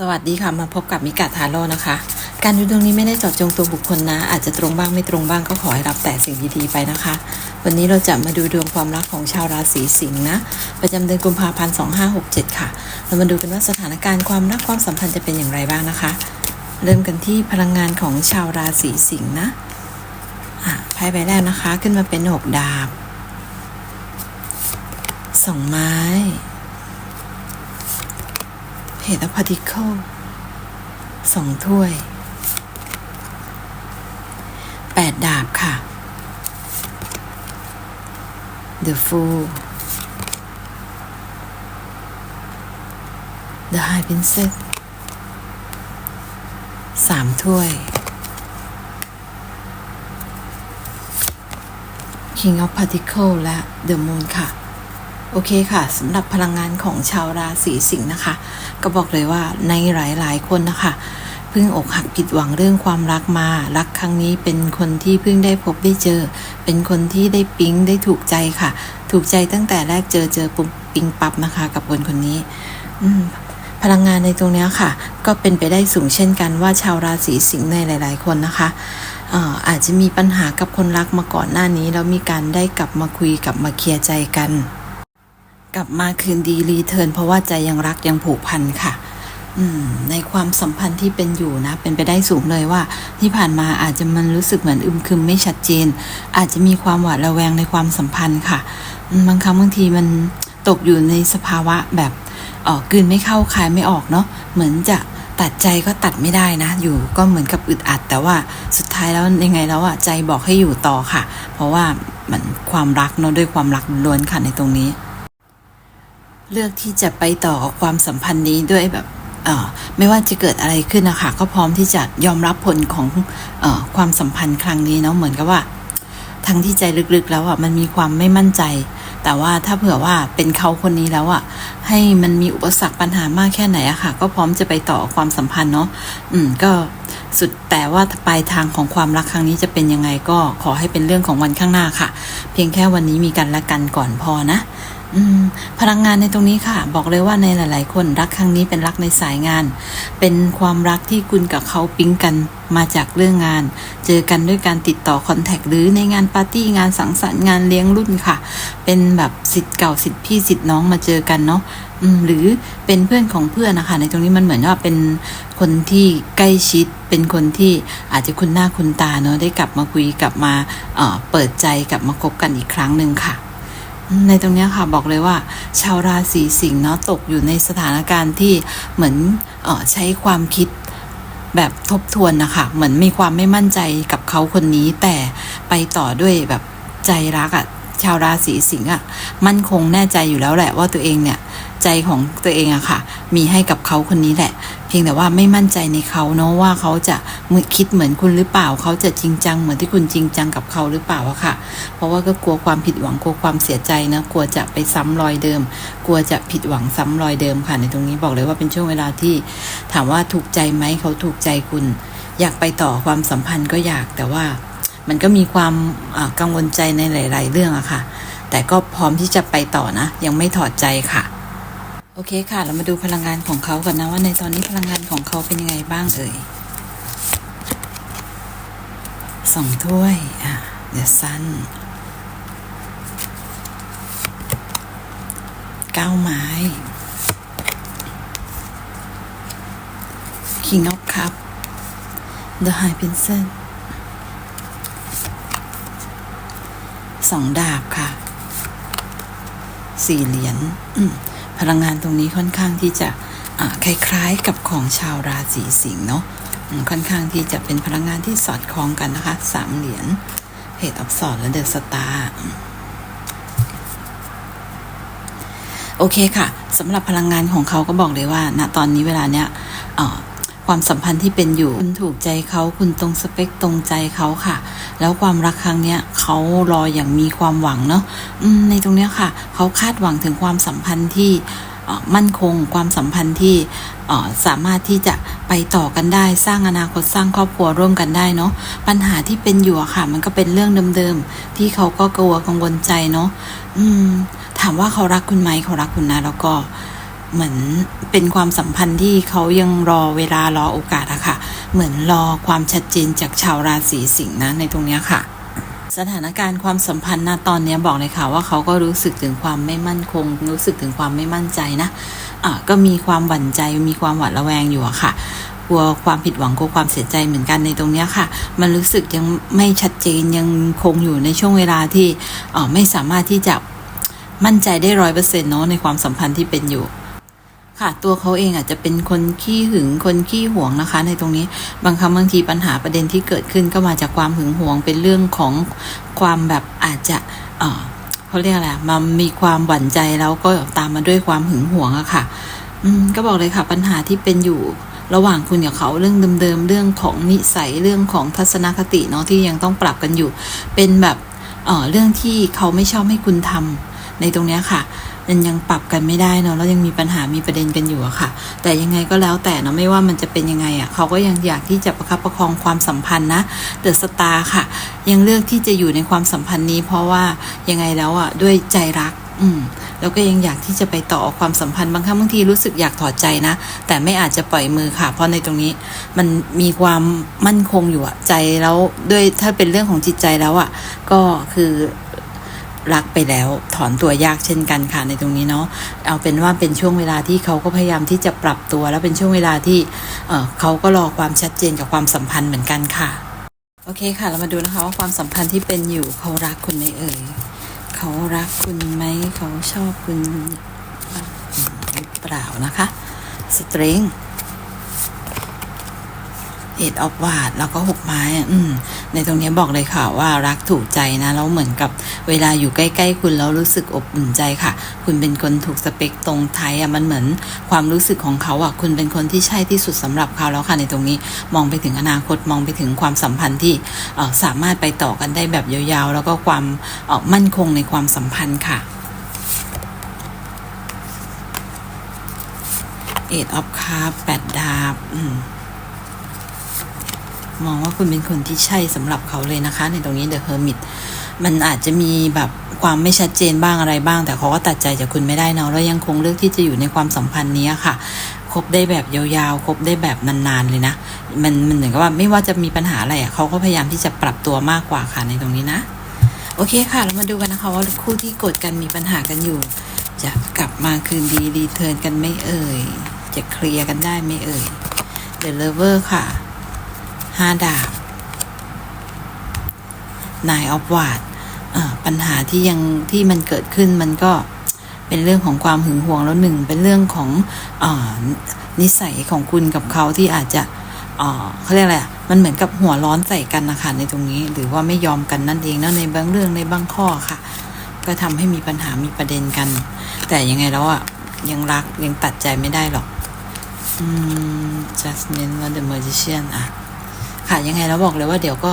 สวัสดีค่ะ มาพบกับมิกาทาโร่นะคะ การดูดวงนี้ไม่ได้เจาะจงตัวบุคคลนะ อาจจะตรงบ้างไม่ตรงบ้างก็ขอให้รับแต่สิ่งดีๆไปนะคะ วันนี้เราจะมาดูดวงความรักของชาวราศีสิงห์นะ ประจำเดือนกุมภาพันธ์2567 ค่ะ เรามาดูกันว่าสถานการณ์ความรักความสัมพันธ์จะเป็นอย่างไรบ้างนะคะ เริ่มกันที่พลังงานของชาวราศีสิงห์นะอะไพ่ใบแรกนะคะ ขึ้นมาเป็นหกดาบสองไม้ เพจอพาร์ติเคิลสองถ้วยแปดดาบค่ะ The Fool The High Princess สามถ้วย King of Particle และ The Moon ค่ะ โอเคค่ะสำหรับพลังงานของชาวราศีสิงห์นะคะ ก็บอกเลยว่าในหลาย ๆ คนนะคะเพิ่งอกหักผิดหวังเรื่องความรักมา รักครั้งนี้เป็นคนที่เพิ่งได้พบได้เจอ เป็นคนที่ได้ปิ๊งได้ถูกใจค่ะ ถูกใจตั้งแต่แรกเจอเจอปุ๊บปิ๊งปั๊บนะคะ กับคนคนนี้ อืมพลังงานในตรงนี้ค่ะ ก็เป็นไปได้สูงเช่นกันว่าชาวราศีสิงห์ในหลาย ๆ คนนะคะเอ่ออาจจะมีปัญหากับคนรักมาก่อนหน้านี้แล้วมีการได้กลับมาคุยกลับมาเคลียร์ใจกัน กลับมาคืนดีรีเทิร์นเพราะว่าใจยังรักยังผูกพันค่ะอืมในความสัมพันธ์ที่เป็นอยู่นะ เป็นไปได้สูงเลยว่า ที่ผ่านมาอาจจะมันรู้สึกเหมือนอึมครึมไม่ชัดเจน อาจจะมีความหวาดระแวงในความสัมพันธ์ค่ะ บางครั้งบางทีมันตกอยู่ในสภาวะแบบออกลืนไม่เข้าคายไม่ออกเนาะเหมือนจะตัดใจก็ตัดไม่ได้นะ อยู่ก็เหมือนกับอึดอัด แต่ว่าสุดท้ายแล้วยังไงแล้วอะใจบอกให้อยู่ต่อค่ะ เพราะว่ามันความรักเนาะด้วยความรักล้วนค่ะในตรงนี้ เลือกที่จะไปต่อกับความสัมพันธ์นี้ด้วยแบบไม่ว่าจะเกิดอะไรขึ้นนะคะก็พร้อมที่จะยอมรับผลของอความสัมพันธ์ครั้งนี้เนาะเหมือนกับว่า ทั้งที่ใจลึกๆแล้วอะมันมีความไม่มั่นใจ แต่ว่าถ้าเผื่อว่าเป็นเขาคนนี้แล้วอะให้มันมีอุปสรรคปัญหามากแค่ไหนอะค่ะ ก็พร้อมจะไปต่อความสัมพันธ์เนาะอืมก็สุดแต่ว่าปลายทางของความรักครั้งนี้จะเป็นยังไงก็ขอให้เป็นเรื่องของวันข้างหน้าค่ะ เพียงแค่วันนี้มีกันและกันก่อนพอนะ พลังงานในตรงนี้ค่ะ บอกเลยว่าในหลาย ๆ คนรักครั้งนี้เป็นรักในสายงาน เป็นความรักที่คุณกับเขาปิ๊งกันมาจากเรื่องงาน เจอกันด้วยการติดต่อคอนแทคหรือในงานปาร์ตี้งานสังสรรค์งานเลี้ยงรุ่นค่ะ เป็นแบบสิทธิ์เก่าสิทธิ์พี่สิทธิ์น้องมาเจอกันเนาะหรือเป็นเพื่อนของเพื่อนนะคะ ในตรงนี้มันเหมือนว่าเป็นคนที่ใกล้ชิด เป็นคนที่อาจจะคุ้นหน้าคุ้นตาเนาะได้กลับมาคุยกลับมาเอ่อเปิดใจกลับมาคบกันอีกครั้งหนึ่งค่ะ ในตรงนี้ค่ะบอกเลยว่า ชาวราศีสิงห์เนาะตกอยู่ในสถานการณ์ที่เหมือนออใช้ความคิดแบบทบทวนนะคะเหมือนมีความไม่มั่นใจกับเขาคนนี้ แต่ไปต่อด้วยแบบใจรักอะ่ะชาวราศีสิงห์อะ่ะมั่นคงแน่ใจอยู่แล้วแหละว่าตัวเองเนี่ยใจของตัวเองอะค่ะ มีให้กับเขาคนนี้แหละ พียงแต่ว่าไม่มั่นใจในเขาเนาะว่าเขาจะมือคิดเหมือนคุณหรือเปล่า เขาจะจริงจังเหมือนที่คุณจริงจังกับเขาหรือเปล่าอะค่ะ เพราะว่าก็กลัวความผิดหวังกลัวความเสียใจนะกลัวจะไปซ้ำรอยเดิม กลัวจะผิดหวังซ้ำรอยเดิมค่ะในตรงนี้บอกเลยว่าเป็นช่วงเวลาที่ถามว่าถูกใจไหมเขาถูกใจคุณ อยากไปต่อความสัมพันธ์ก็อยากแต่ว่ามันก็มีความกังวลใจในหลาย ๆ เรื่องอะค่ะ แต่ก็พร้อมที่จะไปต่อนะ ยังไม่ถอดใจค่ะ โอเคค่ะ เรามาดูพลังงานของเขากันนะว่าในตอนนี้พลังงานของเขาเป็นยังไงบ้างเอ่ยสองถ้วย อะ เดี๋ยวสั้นเก้าไม้ King of Cup The High Princess สองดาบค่ะ สี่เหรียญอืม พลังงานตรงนี้ค่อนข้างที่จะคล้ายๆกับของชาวราศีสิงห์เนาะค่อนข้างที่จะเป็นพลังงานที่สอดคล้องกันนะคะสามเหรียญเพจอับสอดและเดอะสตาร์โอเคค่ะสำหรับพลังงานของเขาก็บอกเลยว่าณตอนนี้เวลาเนี้ยเความสัมพันธ์ที่เป็นอยู่ คุณถูกใจเขาคุณตรงสเปคตรงใจเขาค่ะ แล้วความรักครั้งเนี้ยเขารออย่างมีความหวังเนาะในตรงเนี้ยค่ะ เขาคาดหวังถึงความสัมพันธ์ที่มั่นคงความสัมพันธ์ที่สามารถที่จะไปต่อกันได้สร้างอนาคตสร้างครอบครัวร่วมกันได้เนาะปัญหาที่เป็นอยู่อะค่ะ มันก็เป็นเรื่องเดิมๆที่เขาก็กลัวกังวลใจเนาะถามว่าเขารักคุณไหมเขารักคุณนะแล้วก็ เหมือนเป็นความสัมพันธ์ที่เขายังรอเวลารอโอกาสอะค่ะ เหมือนรอความชัดเจนจากชาวราศีสิงห์นะในตรงเนี้ยค่ะสถานการณ์ความสัมพันธ์นะตอนนี้บอกเลยค่ะว่าเขาก็รู้สึกถึงความไม่มั่นคง รู้สึกถึงความไม่มั่นใจนะอะก็มีความหวั่นใจมีความหวาดระแวงอยู่อะค่ะกลัวความผิดหวังกลัวความเสียใจเหมือนกันในตรงนี้ค่ะ มันรู้สึกยังไม่ชัดเจนยังคงอยู่ในช่วงเวลาที่อ่อไม่สามารถที่จะมั่นใจได้ร้อยเปอร์เซ็นต์เนาะในความสัมพันธ์ที่เป็นอยู่ ค่ะ ตัวเขาเองอาจจะเป็นคนขี้หึงคนขี้หวงนะคะ ในตรงนี้บางครั้งบางทีปัญหาประเด็นที่เกิดขึ้นก็มาจากความหึงหวงเป็นเรื่องของความแบบอาจจะเออเขาเรียกอะไรมันมีความหวั่นใจแล้วก็ตามมาด้วยความหึงหวงอะค่ะ อืมก็บอกเลยค่ะ ปัญหาที่เป็นอยู่ระหว่างคุณกับเขาเรื่องเดิมๆเรื่องของนิสัยเรื่องของทัศนคติเนาะที่ยังต้องปรับกันอยู่ เป็นแบบเออเรื่องที่เขาไม่ชอบให้คุณทำในตรงเนี้ยค่ะ มันยังปรับกันไม่ได้เนาะแล้วยังมีปัญหามีประเด็นกันอยู่อะค่ะ แต่ยังไงก็แล้วแต่เนาะไม่ว่ามันจะเป็นยังไงอะเขาก็ยังอยากที่จะประคับประคองความสัมพันธ์นะเดอะสตาร์ค่ะ ยังเลือกที่จะอยู่ในความสัมพันธ์นี้ เพราะว่ายังไงแล้วอะด้วยใจรักอืมแล้วก็ยังอยากที่จะไปต่อความสัมพันธ์บางครั้งบางทีรู้สึกอยากถอดใจนะ แต่ไม่อาจจะปล่อยมือค่ะ เพราะในตรงนี้มันมีความมั่นคงอยู่อะใจแล้วด้วยถ้าเป็นเรื่องของจิตใจแล้วอะก็คือ รักไปแล้วถอนตัวยากเช่นกันค่ะในตรงนี้เนาะเอาเป็นว่าเป็นช่วงเวลาที่เขาก็พยายามที่จะปรับตัว แล้วเป็นช่วงเวลาที่เเขาก็รอความชัดเจนกับความสัมพันธ์เหมือนกันค่ะ โอเคค่ะ เรามาดูนะคะว่าความสัมพันธ์ที่เป็นอยู่เขารักคุณไหมเอ่ยเขารักคุณไหมเขาชอบคุณหรือเปล่านะคะสตริง เอ็ดออฟวาดแล้วก็หกไม้อืม ในตรงนี้บอกเลยค่ะว่ารักถูกใจนะ แล้วเหมือนกับเวลาอยู่ใกล้ ๆ คุณแล้วรู้สึกอบอุ่นใจค่ะ คุณเป็นคนถูกสเปคตรงไทยอะมันเหมือนความรู้สึกของเขาอะคุณเป็นคนที่ใช่ที่สุดสำหรับเขาแล้วค่ะในตรงนี้มองไปถึงอนาคตมองไปถึงความสัมพันธ์ที่สามารถไปต่อกันได้แบบยาวๆ แล้วก็ความมั่นคงในความสัมพันธ์ค่ะเอ็ดออฟคาแปดดาบอืม มองว่าคุณเป็นคนที่ใช่สำหรับเขาเลยนะคะ ในตรงนี้ The Hermit มันอาจจะมีแบบความไม่ชัดเจนบ้างอะไรบ้าง แต่เขาก็ตัดใจจากคุณไม่ได้เนาะแล้วยังคงเลือกที่จะอยู่ในความสัมพันธ์นี้ค่ะคบได้แบบยาวๆคบได้แบบนานๆเลยนะ มันมันเหมือนกับว่าไม่ว่าจะมีปัญหาอะไรอะเขาก็พยายามที่จะปรับตัวมากกว่าค่ะในตรงนี้นะ โอเคค่ะเรามาดูกันนะคะว่าคู่ที่กดกันมีปัญหากันอยู่ จะกลับมาคืนดีรีเทิร์นกันไม่เอ่ย จะเคลียร์กันได้ไม่เอ่ย The Lover ค่ะ ห้าดาบนายออฟวาดปัญหาที่ยังที่มันเกิดขึ้นมันก็เป็นเรื่องของความหึงหวงแล้วหนึ่งเป็นเรื่องของอนิสัยของคุณกับเขาที่อาจจะเขาเรียกอะไรอะมันเหมือนกับหัวร้อนใส่กันนะคะในตรงนี้ หรือว่าไม่ยอมกันนั่นเองแล้วในบางเรื่องในบางข้อค่ะ ก็ทำให้มีปัญหามีประเด็นกัน แต่ยังไงแล้วอะยังรักยังตัดใจไม่ได้หรอก อืม Jasmine แล้ว The Magician อะ ค่ะยังไงแล้วบอกเลยว่าเดี๋ยวก็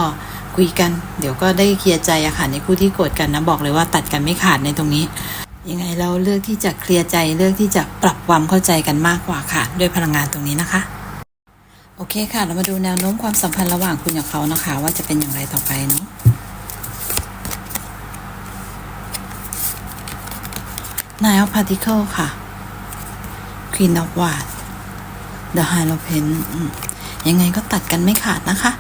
คุยกัน เดี๋ยวก็ได้เคลียร์ใจอะค่ะในคู่ที่โกรธกันนะบอกเลยว่าตัดกันไม่ขาดในตรงนี้ยังไงเราเลือกที่จะเคลียร์ใจเลือกที่จะปรับความเข้าใจกันมากกว่าค่ะ ด้วยพลังงานตรงนี้นะคะ โอเคค่ะ เรามาดูแนวโน้มความสัมพันธ์ระหว่างคุณกับเขานะคะ ว่าจะเป็นอย่างไรต่อไปเนาะนายออฟพาร์ติเคิลค่ะ Queen of w a d The High of Pen อืม ยังไงก็ตัดกันไม่ขาดนะคะ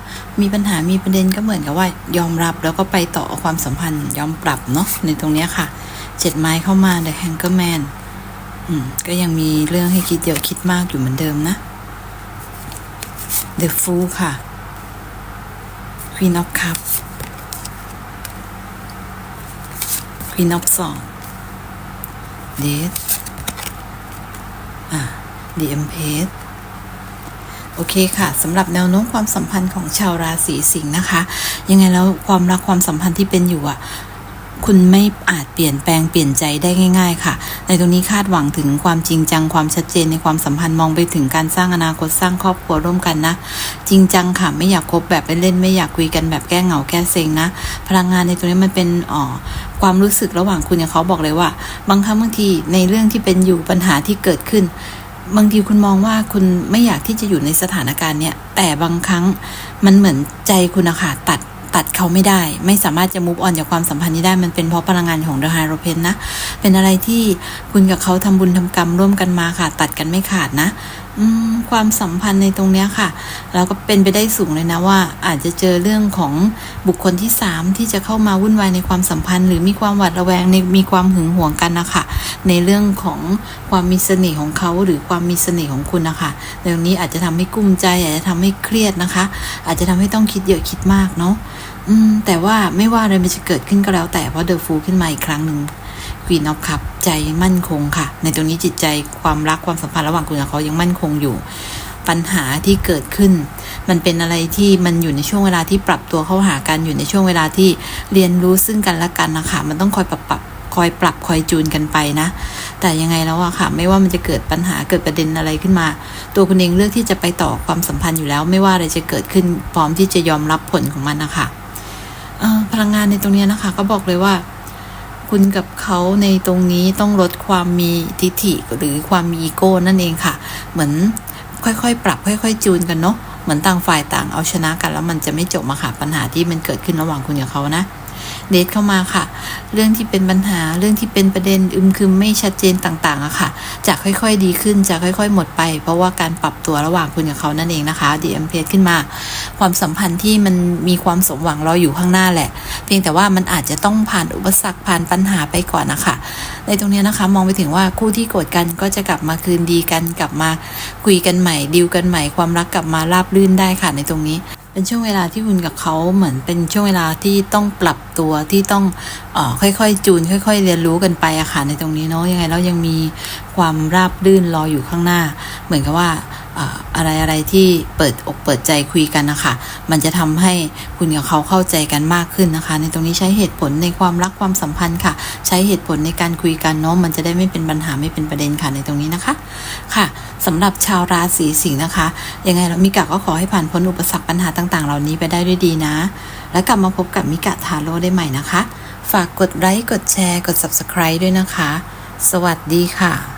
มีปัญหามีประเด็นก็เหมือนกับว่า ยอมรับแล้วก็ไปต่อความสัมพันธ์ ยอมปรับเนาะในตรงนี้ค่ะเจ็ดไม้เข้ามา The Hangerman อืมก็ยังมีเรื่องให้คิดเดี๋ยวคิดมากอยู่เหมือนเดิมนะ The Fool ค่ะ Queen of Cups Queen of Swords Death อะ The Empress โอเคค่ะสำหรับแนวโน้มความสัมพันธ์ของชาวราศีสิงห์นะคะ ยังไงแล้วความรักความสัมพันธ์ที่เป็นอยู่อะคุณไม่อาจเปลี่ยนแปลงเปลี่ยนใจได้ง่าย ๆ ค่ะ ในตรงนี้คาดหวังถึงความจริงจังความชัดเจนในความสัมพันธ์มองไปถึงการสร้างอนาคตสร้างครอบครัวร่วมกันนะ จริงจังค่ะไม่อยากคบแบบเล่นๆไม่อยากคุยกันแบบแก้เหงาแก้เซ็งนะ พลังงานในตรงนี้มันเป็นอ๋อความรู้สึกระหว่างคุณกับเขาบอกเลยว่า บางครั้งบางทีในเรื่องที่เป็นอยู่ปัญหาที่เกิดขึ้น บางทีคุณมองว่าคุณไม่อยากที่จะอยู่ในสถานการณ์เนี้ยแต่บางครั้งมันเหมือนใจคุณอะค่ะตัด ตัดเขาไม่ได้ ไม่สามารถจะมูฟออนจากความสัมพันธ์นี้ได้ มันเป็นเพราะพลังงานของเดอะไฮโรเพนนะ เป็นอะไรที่คุณกับเขาทำบุญทำกรรมร่วมกันมาค่ะ ตัดกันไม่ขาดนะอืมความสัมพันธ์ในตรงเนี้ยค่ะ เราก็เป็นไปได้สูงเลยนะว่า อาจจะเจอเรื่องของบุคคลที่สามที่จะเข้ามาวุ่นวายในความสัมพันธ์ หรือมีความหวาดระแวงในมีความหึงหวงกันนะคะในเรื่องของความมีเสน่ห์ของเขาหรือความมีเสน่ห์ของคุณนะคะในตรงนี้อาจจะทำให้กุ้มใจอาจจะทำให้เครียดนะคะ อาจจะทำให้ต้องคิดเยอะคิดมากเนาะอืมแต่ว่าไม่ว่าอะไรมันจะเกิดขึ้นก็แล้วแต่เพราะเดอะฟูขึ้นมาอีกครั้งหนึ่งควีนอฟคัพใจมั่นคงค่ะ ในตรงนี้จิตใจความรักความสัมพันธ์ระหว่างคุณกับเขายังมั่นคงอยู่ ปัญหาที่เกิดขึ้น มันเป็นอะไรที่มันอยู่ในช่วงเวลาที่ปรับตัวเข้าหากันอยู่ในช่วงเวลาที่เรียนรู้ซึ่งกันและกันนะคะมันต้องคอยปรับปรับคอยปรับคอยจูนกันไปนะ แต่ยังไงแล้วอะค่ะ ไม่ว่ามันจะเกิดปัญหาเกิดประเด็นอะไรขึ้นมา ตัวคุณเองเลือกที่จะไปต่อความสัมพันธ์อยู่แล้ว ไม่ว่าอะไรจะเกิดขึ้นพร้อมที่จะยอมรับผลของมันนะคะเอ่อพลังงานในตรงนี้นะคะ ก็บอกเลยว่า คุณกับเขาในตรงนี้ต้องลดความมีทิฐิหรือความมีอีโก้นั่นเองค่ะ เหมือนค่อยๆ ปรับค่อยๆ จูนกันเนาะเหมือนต่างฝ่ายต่างเอาชนะกันแล้วมันจะไม่จบมาค่ะปัญหาที่มันเกิดขึ้นระหว่างคุณกับเขานะ เดทเข้ามาค่ะ เรื่องที่เป็นปัญหาเรื่องที่เป็นประเด็นอึมครึมไม่ชัดเจนต่างๆอะค่ะจะค่อยๆดีขึ้นจะค่อย ๆ หมดไป เพราะว่าการปรับตัวระหว่างคุณกับเขานั่นเองนะคะดีเอ็มเพขึ้นมา ความสัมพันธ์ที่มันมีความสมหวังรออยู่ข้างหน้าแหละ เพียงแต่ว่ามันอาจจะต้องผ่านอุปสรรคผ่านปัญหาไปก่อนนะคะในตรงนี้นะคะ มองไปถึงว่าคู่ที่โกรธกันก็จะกลับมาคืนดีกันกลับมาคุยกันใหม่ดีลกันใหม่ความรักกลับมาราบรื่นได้ค่ะในตรงนี้ เป็นช่วงเวลาที่คุณกับเขาเหมือนเป็นช่วงเวลาที่ต้องปรับตัวที่ต้องอค่อยๆ จูน ค่อย ๆ เรียนรู้กันไปอะค่ะในตรงนี้เนาะยังไงแล้วยังมีความราบรื่นรออยู่ข้างหน้า เหมือนกับว่าอะไรอะไรที่เปิดอกเปิดใจคุยกันนะคะ มันจะทำให้คุณกับเขาเข้าใจกันมากขึ้นนะคะ ในตรงนี้ใช้เหตุผลในความรักความสัมพันธ์ค่ะ ใช้เหตุผลในการคุยกันเนาะมันจะได้ไม่เป็นปัญหาไม่เป็นประเด็นค่ะในตรงนี้นะคะค่ะสำหรับชาวราศีสิงห์นะคะ ยังไงแล้วมิกะก็ขอให้ผ่านพ้นอุปสรรคปัญหาต่าง ๆ เหล่านี้ไปได้ด้วยดีนะ และกลับมาพบกับมิกะทาโร่ได้ใหม่นะคะ ฝากกดไลค์กดแชร์ กด subscribe ด้วยนะคะ สวัสดีค่ะ